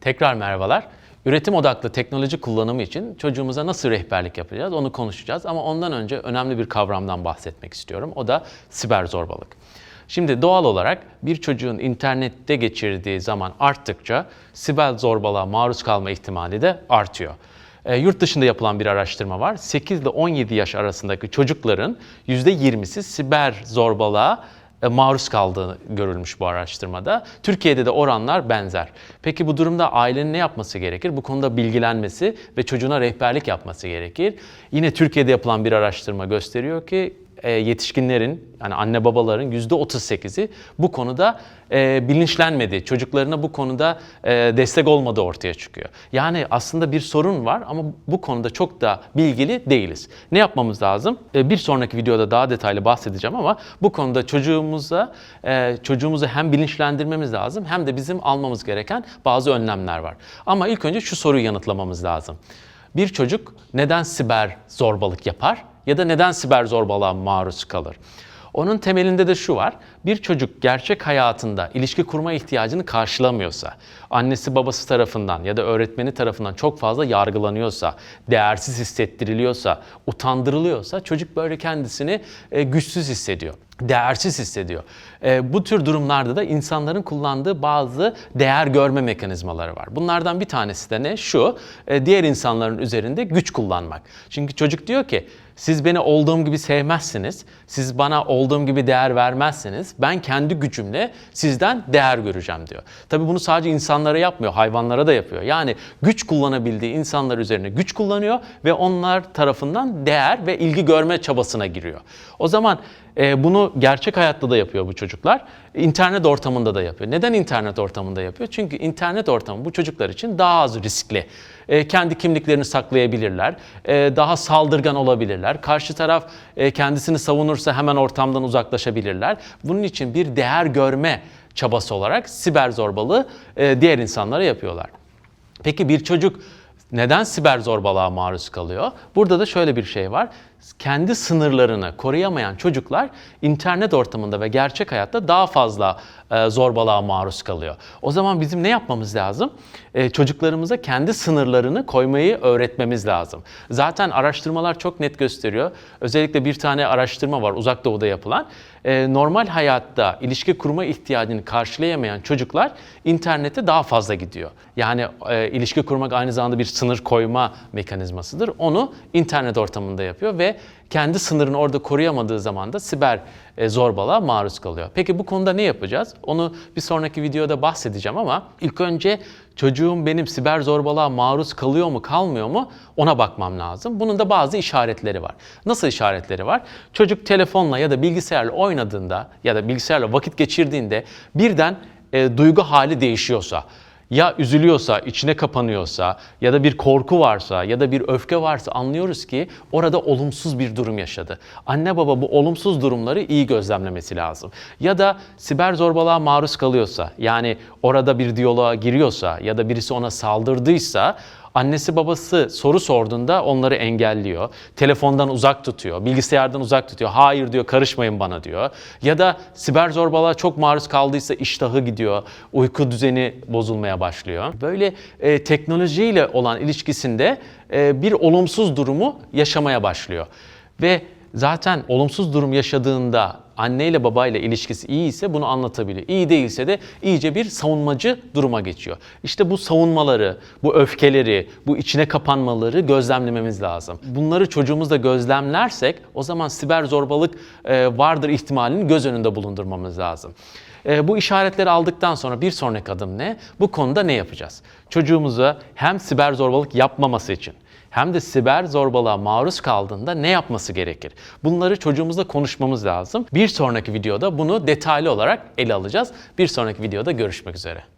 Tekrar merhabalar. Üretim odaklı teknoloji kullanımı için çocuğumuza nasıl rehberlik yapacağız onu konuşacağız. Ama ondan önce önemli bir kavramdan bahsetmek istiyorum. O da siber zorbalık. Şimdi doğal olarak bir çocuğun internette geçirdiği zaman arttıkça siber zorbalığa maruz kalma ihtimali de artıyor. E, yurt dışında yapılan bir araştırma var. 8 ile 17 yaş arasındaki çocukların %20'si siber zorbalığa maruz kaldığı görülmüş bu araştırmada. Türkiye'de de oranlar benzer. Peki bu durumda ailenin ne yapması gerekir? Bu konuda bilgilenmesi ve çocuğuna rehberlik yapması gerekir. Yine Türkiye'de yapılan bir araştırma gösteriyor ki e, yetişkinlerin yani anne babaların %38'i bu konuda e, bilinçlenmedi. Çocuklarına bu konuda e, destek olmadığı ortaya çıkıyor. Yani aslında bir sorun var ama bu konuda çok da bilgili değiliz. Ne yapmamız lazım? E, bir sonraki videoda daha detaylı bahsedeceğim ama bu konuda çocuğumuza e, çocuğumuzu hem bilinçlendirmemiz lazım hem de bizim almamız gereken bazı önlemler var. Ama ilk önce şu soruyu yanıtlamamız lazım. Bir çocuk neden siber zorbalık yapar ya da neden siber zorbalığa maruz kalır? Onun temelinde de şu var. Bir çocuk gerçek hayatında ilişki kurma ihtiyacını karşılamıyorsa, annesi babası tarafından ya da öğretmeni tarafından çok fazla yargılanıyorsa, değersiz hissettiriliyorsa, utandırılıyorsa çocuk böyle kendisini e, güçsüz hissediyor değersiz hissediyor. E, bu tür durumlarda da insanların kullandığı bazı değer görme mekanizmaları var. Bunlardan bir tanesi de ne? Şu, e, diğer insanların üzerinde güç kullanmak. Çünkü çocuk diyor ki, siz beni olduğum gibi sevmezsiniz, siz bana olduğum gibi değer vermezsiniz, ben kendi gücümle sizden değer göreceğim diyor. Tabii bunu sadece insanlara yapmıyor, hayvanlara da yapıyor. Yani güç kullanabildiği insanlar üzerine güç kullanıyor ve onlar tarafından değer ve ilgi görme çabasına giriyor. O zaman e, bunu gerçek hayatta da yapıyor bu çocuklar. İnternet ortamında da yapıyor. Neden internet ortamında yapıyor? Çünkü internet ortamı bu çocuklar için daha az riskli. E, kendi kimliklerini saklayabilirler, e, daha saldırgan olabilirler. Karşı taraf kendisini savunursa hemen ortamdan uzaklaşabilirler. Bunun için bir değer görme çabası olarak siber zorbalığı diğer insanlara yapıyorlar. Peki bir çocuk neden siber zorbalığa maruz kalıyor? Burada da şöyle bir şey var. Kendi sınırlarını koruyamayan çocuklar internet ortamında ve gerçek hayatta daha fazla e, zorbalığa maruz kalıyor. O zaman bizim ne yapmamız lazım? E, çocuklarımıza kendi sınırlarını koymayı öğretmemiz lazım. Zaten araştırmalar çok net gösteriyor. Özellikle bir tane araştırma var uzak doğuda yapılan. E, normal hayatta ilişki kurma ihtiyacını karşılayamayan çocuklar internete daha fazla gidiyor. Yani ilişki kurmak aynı zamanda bir sınır koyma mekanizmasıdır. Onu internet ortamında yapıyor ve kendi sınırını orada koruyamadığı zaman da siber e, zorbalığa maruz kalıyor. Peki bu konuda ne yapacağız? Onu bir sonraki videoda bahsedeceğim ama ilk önce çocuğum benim siber zorbalığa maruz kalıyor mu kalmıyor mu ona bakmam lazım. Bunun da bazı işaretleri var. Nasıl işaretleri var? Çocuk telefonla ya da bilgisayarla oynadığında ya da bilgisayarla vakit geçirdiğinde birden e, duygu hali değişiyorsa, ya üzülüyorsa, içine kapanıyorsa ya da bir korku varsa ya da bir öfke varsa anlıyoruz ki orada olumsuz bir durum yaşadı. Anne baba bu olumsuz durumları iyi gözlemlemesi lazım. Ya da siber zorbalığa maruz kalıyorsa yani orada bir diyaloğa giriyorsa ya da birisi ona saldırdıysa Annesi babası soru sorduğunda onları engelliyor. Telefondan uzak tutuyor, bilgisayardan uzak tutuyor. Hayır diyor, karışmayın bana diyor. Ya da siber zorbalığa çok maruz kaldıysa iştahı gidiyor, uyku düzeni bozulmaya başlıyor. Böyle e, teknolojiyle olan ilişkisinde e, bir olumsuz durumu yaşamaya başlıyor. Ve zaten olumsuz durum yaşadığında anneyle babayla ilişkisi iyi ise bunu anlatabiliyor. İyi değilse de iyice bir savunmacı duruma geçiyor. İşte bu savunmaları, bu öfkeleri, bu içine kapanmaları gözlemlememiz lazım. Bunları çocuğumuzda gözlemlersek o zaman siber zorbalık e, vardır ihtimalini göz önünde bulundurmamız lazım. E, bu işaretleri aldıktan sonra bir sonraki adım ne? Bu konuda ne yapacağız? Çocuğumuza hem siber zorbalık yapmaması için hem de siber zorbalığa maruz kaldığında ne yapması gerekir? Bunları çocuğumuzla konuşmamız lazım. Bir sonraki videoda bunu detaylı olarak ele alacağız. Bir sonraki videoda görüşmek üzere.